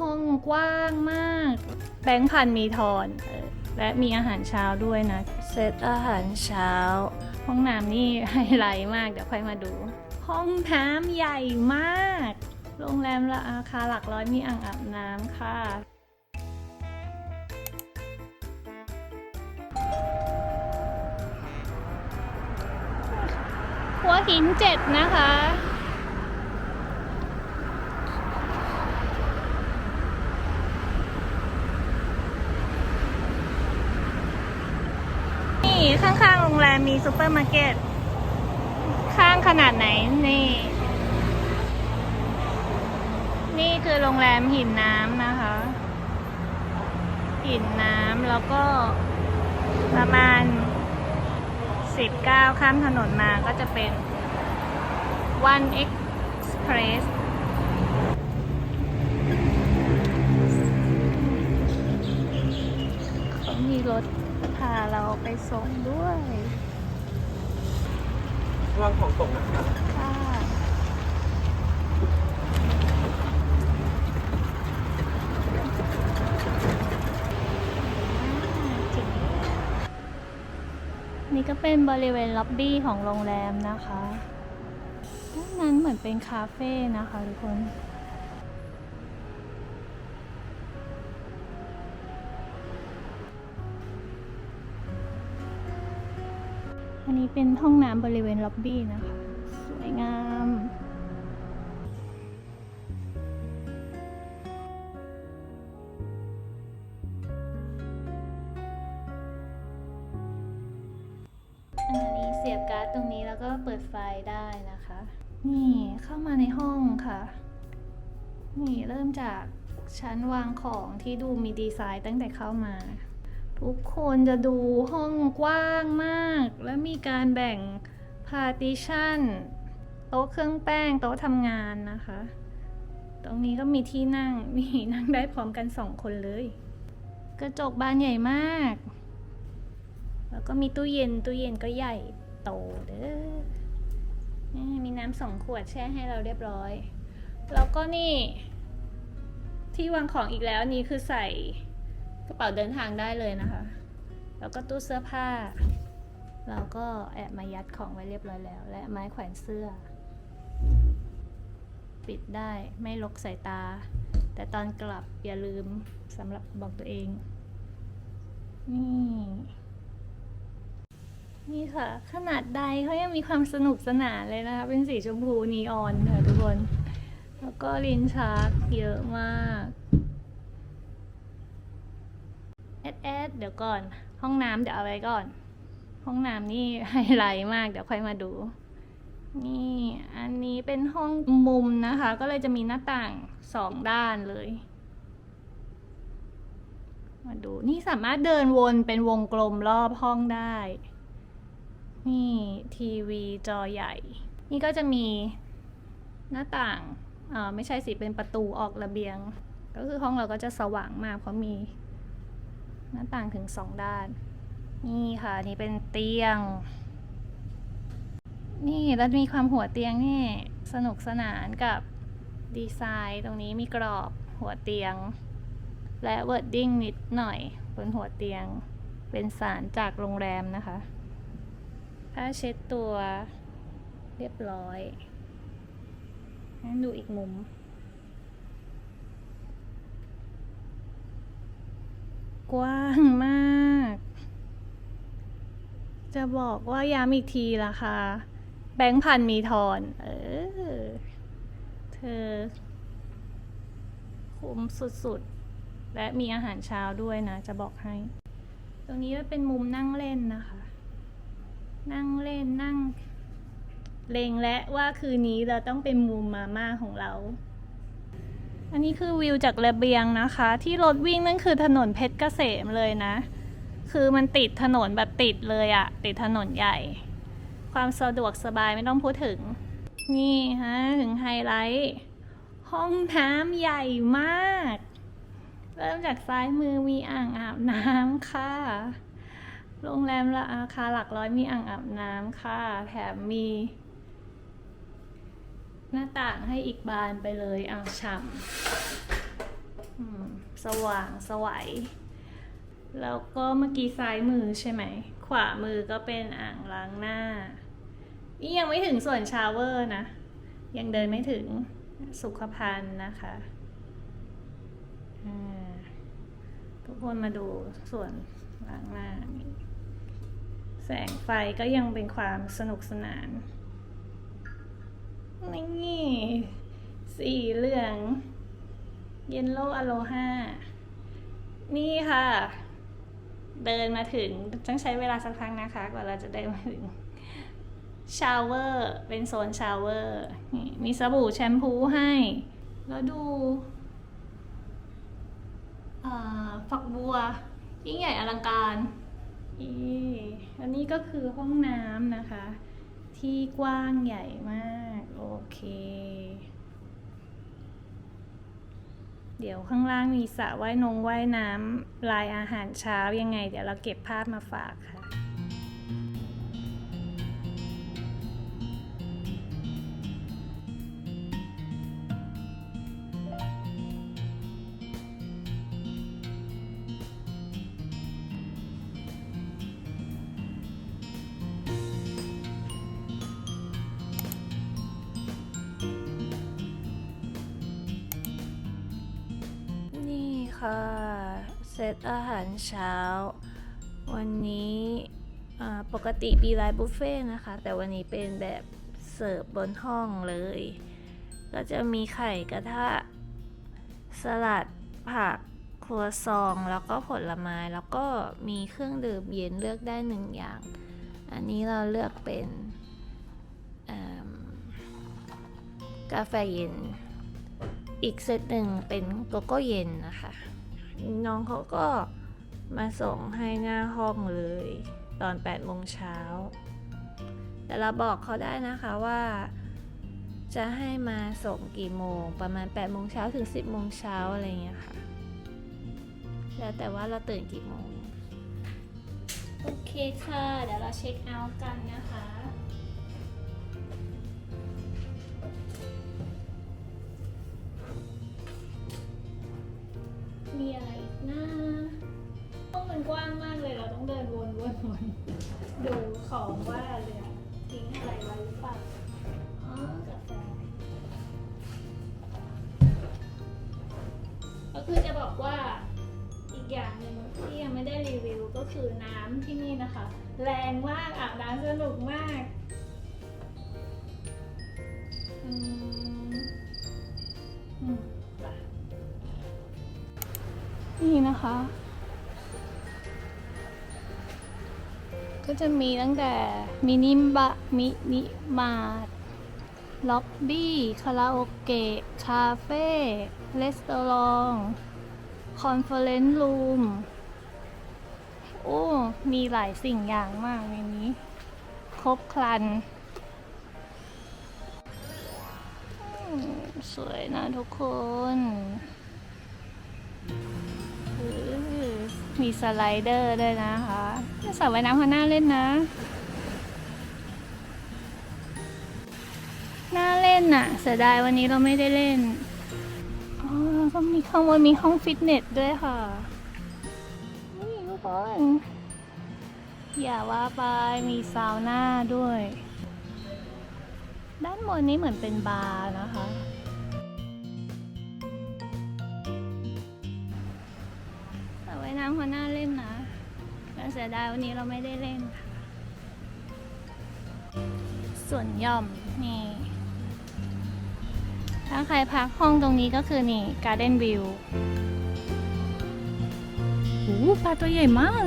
ห้องกว้างมาก แบงค์พันมีทอนเออและมีอาหารเช้าด้วยนะ เซตอาหารเช้า ห้องน้ำนี่ไฮไลท์มาก เดี๋ยวค่อยมาดู ห้องน้ำใหญ่มาก โรงแรมละราคาหลักร้อยมีอ่างอาบน้ำค่ะหัวหินเจ็ดนะคะ นี่ ข้างๆโรงแรมมีซูเปอร์มาร์เก็ต ข้างขนาดไหนนี่ นี่คือโรงแรมหินน้ำนะคะ หินน้ำแล้วก็ประมาณ19ข้ามถนนมาก็จะเป็น One Express เขามีรถาเราไปส่งด้วยวางของตกนะครับค่ะนี่ก็เป็นบริเวณล็อบบี้ของโรงแรมนะคะด้านนั้นเหมือนเป็นคาเฟ่นะคะทุกคน นนี้เป็นห้องน้ำบริเวณล็อบบี้นะคะ สวยงามอันนี้เสียบการ์ดตรงนี้แล้วก็เปิดไฟได้นะคะ นี่เข้ามาในห้องค่ะ นี่เริ่มจากชั้นวางของที่ดูมีดีไซน์ตั้งแต่เข้ามา ทุกคนจะดูห้องกว้างมาก และมีการแบ่งพาร์ติชันโต๊ะเครื่องแป้งโต๊ะทำงานนะคะ ตรงนี้ก็มีที่นั่งมีนั่งได้พร้อมกันสองคนเลย กระจกบานใหญ่มาก แล้วก็มีตู้เย็นตู้เย็นก็ใหญ่โตเด้อมีน้ำสองขวดแช่ให้เราเรียบร้อย แล้วก็นี่ ที่วางของอีกแล้วนนี้คือใส่ ระเป๋าเดินทางได้เลยนะคะ แล้วก็ตู้เสื้อผ้า เราก็แอบมายัดของไว้เรียบร้อยแล้ว และไม้แขวนเสื้อ ปิดได้ไม่ลกสายตา แต่ตอนกลับอย่าลืมสำหรับบอกตัวเอง นี่ นี่ค่ะ ขนาดใดเขายังมีความสนุกสนานเลยนะคะ เป็นสีชมพูนีออนค่ะทุกคน แล้วก็ลิ้นชักเยอะมาก แอดแอดเดี๋ยวก่อน ห้องน้ำเดี๋ยวเอาไว้ก่อน ห้องน้ำนี่ไฮไลท์มากเดี๋ยวค่อยมาดู นี่อันนี้เป็นห้องมุมนะคะ ก็เลยจะมีหน้าต่างสองด้านเลย มาดูนี่สามารถเดินวนเป็นวงกลมรอบห้องได้ นี่ทีวีจอใหญ่ นี่ก็จะมีหน้าต่างอ่าไม่ใช่สิเป็นประตูออกระเบียง ก็คือห้องเราก็จะสว่างมากเพราะมี หน้าต่างถึงสองด้าน นี่ค่ะนี่เป็นเตียง นี่แล้วมีความหัวเตียงนี่สนุกสนานกับดีไซน์ตรงนี้มีกรอบหัวเตียง และเวิร์ดดิ้งนิดหน่อย บนหัวเตียง เป็นสารจากโรงแรมนะคะผ้าเช็ดตัวเรียบร้อยงั้นดูอีกมุม กว้างมาก จะบอกว่าย้ำอีกทีราคาแบงค์พันมีทอน เออ เธอ คุ้มสุดๆ และมีอาหารเช้าด้วยนะ จะบอกให้ ตรงนี้เป็นมุมนั่งเล่นนะคะ นั่งเล่นนั่งเลงและว่าคืนนี้เราต้องเป็นมุมมาม่าของเรา อันนี้คือวิวจากระเบียงนะคะ ที่รถวิ่งนั่นคือถนนเพชรเกษมเลยนะ คือมันติดถนนแบบติดเลยอะติดถนนใหญ่ ความสะดวกสบายไม่ต้องพูดถึง นี่ฮะถึงไฮไลท์ ห้องน้ำใหญ่มาก เริ่มจากซ้ายมือมีอ่างอาบน้ำค่ะ โรงแรมราคาหลักร้อยมีอ่างอาบน้ำค่ะ แถมมี หน้าต่างให้อีกบานไปเลยอ่างฉ่ำสว่างสวัยแล้วก็เมื่อกี้ซ้ายมือใช่ไหม ขวามือก็เป็นอ่างล้างหน้า นี่ยังไม่ถึงส่วนชาวเวอร์นะ ยังเดินไม่ถึงสุขภัณฑ์นะคะทุกคนมาดูส่วนล้างหน้า แสงไฟก็ยังเป็นความสนุกสนาน นี่สีเหลืองเยนโลอโลฮานี่ค่ะ เดินมาถึงต้องใช้เวลาสักพักนะคะกว่าเราจะได้มาถึงชาวเวอร์เป็นโซนชาวเวอร์นี่มีสบู่แชมพูให้ แล้วดูฝักบัว ยิ่งใหญ่อลังการ อีอันนี้ก็คือห้องน้ำนะคะ ที่กว้างใหญ่มาก โอเค เดี๋ยวข้างล่างมีสระว่ายนงว่ายน้ำลายอาหารเช้ายังไง เดี๋ยวเราเก็บภาพมาฝากค่ะ ค่ะ เซตอาหารเช้า วันนี้ปกติมีไลน์บุฟเฟ่นะคะ แต่วันนี้เป็นแบบเสิร์ฟบนห้องเลย ก็จะมีไข่กระทะ สลัดผักครัวซอง แล้วก็ผลไม้ แล้วก็มีเครื่องดื่มเย็นเลือกได้หนึ่งอย่าง อันนี้เราเลือกเป็นกาแฟเย็น อีกเซตหนึ่งเป็นโกโก้เย็นนะคะ น้องเขาก็มาส่งให้หน้าห้องเลย ตอน8โมงเช้า แต่เราบอกเขาได้นะคะว่า จะให้มาส่งกี่โมง ประมาณ8โมงเช้าถึง 10โมงเช้าอะไรเงี้ยค่ะ แล้วแต่ว่าเราตื่นกี่โมง โอเคค่ะ เดี๋ยวเราเช็คเอาท์กันนะคะมีอะไร กว้างมากเลยเราต้องเดินวนวนวนดูของว่าเหลือทิ้งอะไรไว้หรือเปล่าอ๋อกาแฟก็คือจะบอกว่าอีกอย่างหนึ่งที่ยังไม่ได้รีวิวก็คือน้ำที่นี่นะคะ แรงมากอาบน้ำสนุกมากอืมอืมนี่นะคะ ก็จะมีตั้งแต่มินิบะมินิมาร์ทล็อบบี้ คาราโอเกะ คาเฟ่รีสตอรองคอนเฟอเรนซ์รูม โอ้ มีหลายสิ่งอย่างมากในนี้ ครบครัน สวยนะทุกคน มีสไลเดอร์ด้วยนะคะสระว่ายน้ำเขาน่าเล่นนะ น่าเล่นน่ะเสียดายวันนี้เราไม่ได้เล่น อ๋อแล้วก็มีข้างบนมีห้องฟิตเนสด้วยค่ะ นี่ทุกคนอย่าว่าไปมีซาวน่าด้วย ด้านบนนี้เหมือนเป็นบาร์นะคะ เขาน่าเล่นนะแต่เสียดายวันนี้เราไม่ได้เล่นค่ะส่วนย่อมนี่ถ้าใครพักห้องตรงนี้ก็คือนี่การ์เดนวิวโอ้ปลาตัวใหญ่มาก